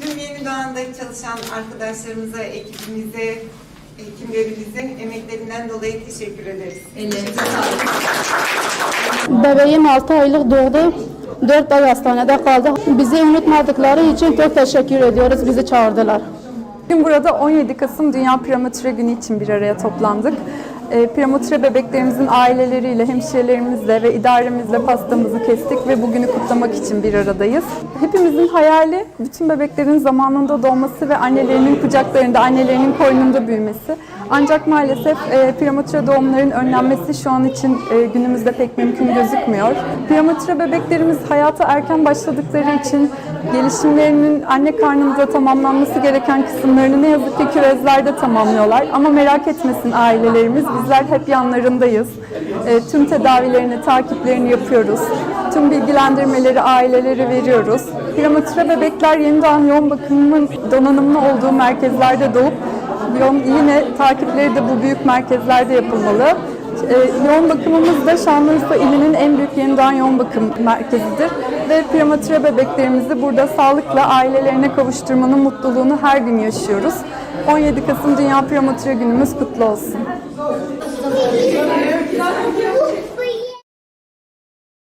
Tüm Yeni Doğan'da çalışan arkadaşlarımıza, ekibimize, hekimlerimizin emeklerinden dolayı teşekkür ederiz. Ellerinize sağlık. Bebeğim 6 aylık doğdu. 4 ay hastanede kaldı. Bizi unutmadıkları için çok teşekkür ediyoruz. Bizi çağırdılar. Bugün burada 17 Kasım Dünya Prematüre Günü için bir araya toplandık. E, prematüre bebeklerimizin aileleriyle, hemşirelerimizle ve idaremizle pastamızı kestik ve bugünü kutlamak için bir aradayız. Hepimizin hayali bütün bebeklerin zamanında doğması ve annelerinin kucaklarında, annelerinin koynunda büyümesi. Ancak maalesef e, prematüre doğumların önlenmesi şu an için e, günümüzde pek mümkün gözükmüyor. Prematüre bebeklerimiz hayata erken başladıkları için gelişimlerinin anne karnında tamamlanması gereken kısımlarını ne yazık ki küvezlerde tamamlıyorlar. Ama merak etmesin ailelerimiz, bizler hep yanlarındayız. E, tüm tedavilerini, takiplerini yapıyoruz. Tüm bilgilendirmeleri ailelere veriyoruz. Prematüre bebekler yeni doğan yoğun bakımın donanımlı olduğu merkezlerde doğup yine takipleri de bu büyük merkezlerde yapılmalı. Ee, yoğun bakımımız da Şanlıurfa ilinin en büyük yeni doğan yoğun bakım merkezidir. Ve prematüre bebeklerimizi burada sağlıkla ailelerine kavuşturmanın mutluluğunu her gün yaşıyoruz. 17 Kasım Dünya Prematüre Günümüz kutlu olsun. Thank you.